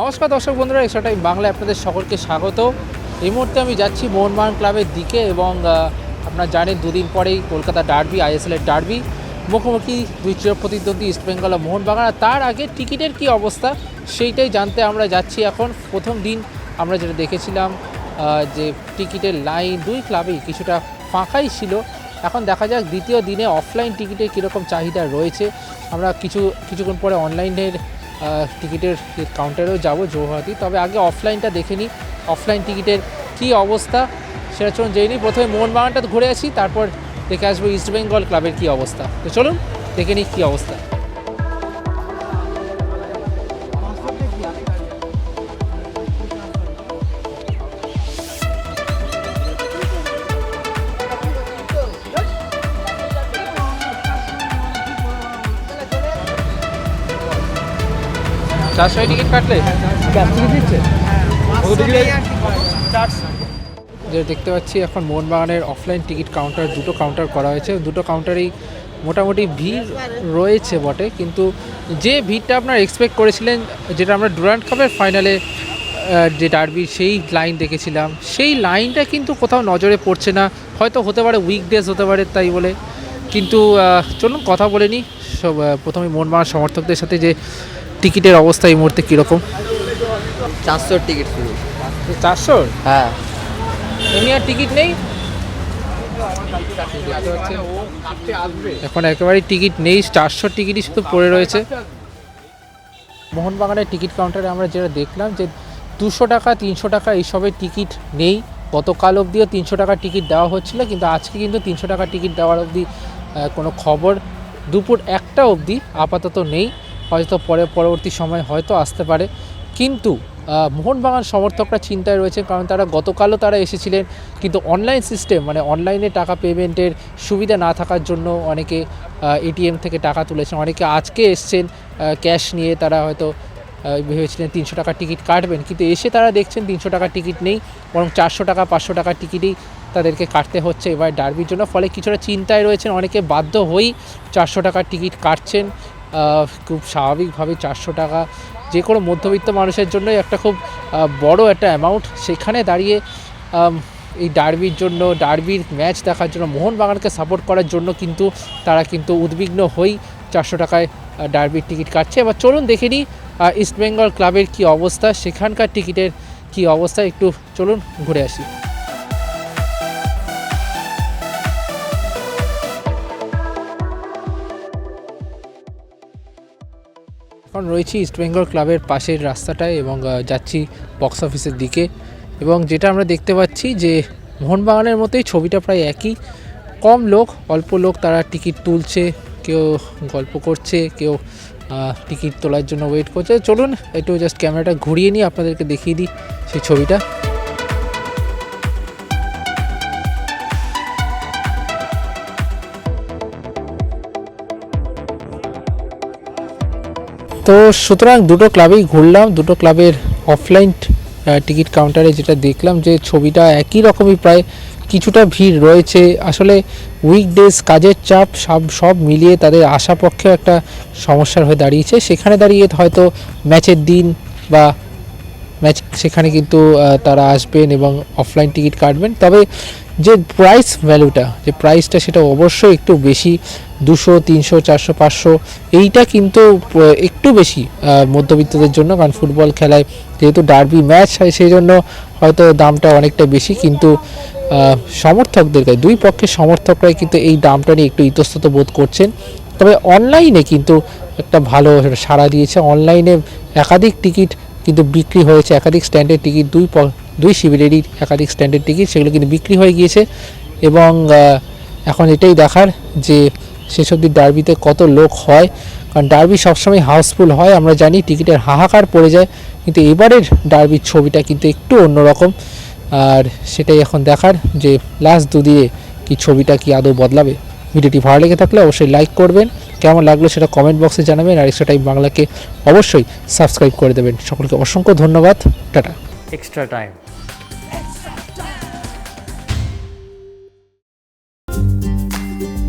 নমস্কার দর্শক বন্ধুরা, এক্সট্রা টাইম বাংলায় আপনাদের সকলকে স্বাগত। এই মুহূর্তে আমি যাচ্ছি মোহনবাগান ক্লাবের দিকে এবং আপনারা জানেন দুদিন পরেই কলকাতা ডার্বি আইএসএলের ডার্বি, মুখোমুখি দুই চির প্রতিদ্বন্দ্বী ইস্টবেঙ্গল ও মোহনবাগান। আর তার আগে টিকিটের কি অবস্থা সেইটাই জানতে আমরা যাচ্ছি এখন। প্রথম দিন আমরা যেটা দেখেছিলাম যে টিকিটের লাইন দুই ক্লাবেই কিছুটা ফাঁকাই ছিল। এখন দেখা যাক দ্বিতীয় দিনে অফলাইন টিকিটের কীরকম চাহিদা রয়েছে। আমরা কিছু, কিছুক্ষণ পরে অনলাইনের টিকিটের কাউন্টারেও যাব জৌহাতি তবে আগে অফলাইনটা দেখে নিই অফলাইন টিকিটের কী অবস্থা, সেটা চলুন জেনে নিই। প্রথমে মোহনবাগানটা ঘুরে আসি, তারপর দেখে আসব ইস্টবেঙ্গল ক্লাবের কী অবস্থা। তো চলুন, দেখে নিই কী অবস্থা। চারশো টিকিট কাটলে? যে দেখতে পাচ্ছি এখন মোহনবাগানের অফলাইন টিকিট কাউন্টার দুটো কাউন্টার করা হয়েছে। দুটো কাউন্টারেই মোটামুটি ভিড় রয়েছে বটে কিন্তু যে ভিড়টা আপনারা এক্সপেক্ট করেছিলেন যেটা আমরা ডুরান্ট কাপের ফাইনালে যে ডার্বি সেই লাইন দেখেছিলাম। সেই লাইনটা কিন্তু কোথাও নজরে পড়ছে না। হয়তো হতে পারে উইকডেজ হতে পারে তাই বলে। কিন্তু চলুন কথা বলে নিই। সব প্রথমে মোহনবাগান সমর্থকদের সাথে যে টিকিটের অবস্থা এই মুহূর্তে কীরকম? চারশোর টিকিট শুরু। চারশোর? হ্যাঁ। এমনি আর টিকিট নেই? এখন একেবারেই টিকিট নেই চারশো টিকিটই শুধু পড়ে রয়েছে। মোহনবাগানের টিকিট কাউন্টারে আমরা যেটা দেখলাম যে দুশো টাকা তিনশো টাকা এইসবের টিকিট নেই। গতকাল অবধিও তিনশো টাকার টিকিট দেওয়া হচ্ছিল কিন্তু আজকে কিন্তু তিনশো টাকার টিকিট দেওয়ার অবধি কোনো খবর। দুপুর একটা অবধি আপাতত নেই। হয়তো পরে, পরবর্তী সময় হয়তো আসতে পারে। কিন্তু মোহনবাগান সমর্থকরা চিন্তায় রয়েছে কারণ তারা গতকালও তারা এসেছিলেন। কিন্তু অনলাইন সিস্টেম মানে অনলাইনে টাকা পেমেন্টের সুবিধা না থাকার জন্য অনেকে এটিএম থেকে টাকা তুলেছেন। অনেকে আজকে এসছেন ক্যাশ নিয়ে তারা হয়তো ভেবেছিলেন তিনশো টাকার টিকিট কাটবেন। কিন্তু এসে তারা দেখছেন তিনশো টাকার টিকিট নেই, বরং চারশো টাকা, পাঁচশো টাকার টিকিটই তাদেরকে কাটতে হচ্ছে এবার ডার্বির জন্য। ফলে কিছুটা চিন্তায় রয়েছেন, অনেকে বাধ্য হয়েই চারশো টাকার টিকিট কাটছেন। খুব স্বাভাবিকভাবে চারশো টাকা যে কোনো মধ্যবিত্ত মানুষের জন্যই একটা খুব বড় একটা অ্যামাউন্ট সেখানে দাঁড়িয়ে এই ডার্বির জন্য, ডার্বির ম্যাচ দেখার জন্য, মোহনবাগানকে সাপোর্ট করার জন্য কিন্তু তারা কিন্তু উদ্বিগ্ন হয়েই চারশো টাকায় ডার্বির টিকিট কাটছে। এবার চলুন দেখে নিই ইস্টবেঙ্গল ক্লাবের কি অবস্থা, সেখানকার টিকিটের কি অবস্থা। একটু চলুন ঘুরে আসি। এখন রয়েছি ইস্টবেঙ্গল ক্লাবের পাশের রাস্তাটায় এবং যাচ্ছি বক্স অফিসের দিকে। এবং যেটা আমরা দেখতে পাচ্ছি যে, মোহনবাগানের মতোই ছবিটা প্রায় একই। কম লোক, অল্প লোক তারা টিকিট তুলছে, কেউ গল্প করছে, কেউ টিকিট তোলার জন্য ওয়েট করছে। চলুন, একটু জাস্ট ক্যামেরাটা ঘুরিয়ে নিয়ে আপনাদেরকে দেখিয়ে দিই সেই ছবিটা। তো সুতরাং দুটো ক্লাবেই ঘুরলাম, দুটো ক্লাবের অফলাইন টিকিট কাউন্টারে যেটা দেখলাম যে ছবিটা একই রকমই প্রায় কিছুটা ভিড় রয়েছে। আসলে উইকডেজ কাজের চাপ, সব সব মিলিয়ে তাদের আশা পক্ষে একটা সমস্যার হয়ে দাঁড়িয়েছে। সেখানে দাঁড়িয়ে হয়তো ম্যাচের দিন বা ম্যাচ সেখানে কিন্তু তারা আসবেন এবং অফলাইন টিকিট কাটবেন। তবে যে প্রাইস ভ্যালুটা যে প্রাইসটা সেটা অবশ্যই একটু বেশি দুশো তিনশো চারশো পাঁচশো এইটা কিন্তু একটু বেশি মধ্যবিত্তদের জন্য। কারণ ফুটবল খেলায় যেহেতু ডার্বি ম্যাচ হয় সেই জন্য হয়তো দামটা অনেকটা বেশি। কিন্তু আহ, সমর্থকদেরকে দুই পক্ষের সমর্থকরাই কিন্তু এই দামটা নিয়ে একটু ইতস্তত বোধ করছেন। তবে অনলাইনে কিন্তু একটা ভালো সাড়া দিয়েছে। অনলাইনে একাধিক টিকিট কিন্তু বিক্রি হয়েছে। একাধিক স্ট্যান্ডের টিকিট দুই দুই শিবিরেরই একাধিক স্ট্যান্ডের টিকিট সেগুলো কিন্তু বিক্রি হয়ে গিয়েছে এবং এখন এটাই দেখার যে শেষ অবধি ডার্বিতে কত লোক হয়। কারণ ডার্বি সবসময় হাউসফুল হয়, আমরা জানি টিকিটের হাহাকার পড়ে যায়, কিন্তু এবারের ডার্বির ছবিটা কিন্তু একটু অন্যরকম। আর সেটাই এখন দেখার যে লাস্ট দুদিনে কি ছবিটা কি আদৌ বদলাবে। ভিডিওটি ভালো লেগে থাকলে অবশ্যই লাইক করবেন, কেমন লাগল সেটা কমেন্ট বক্সে জানাবেন, আর এক্সট্রা টাইম বাংলাকে অবশ্যই সাবস্ক্রাইব করে দেবেন। সকলকে অসংখ্য ধন্যবাদ, tata. Extra time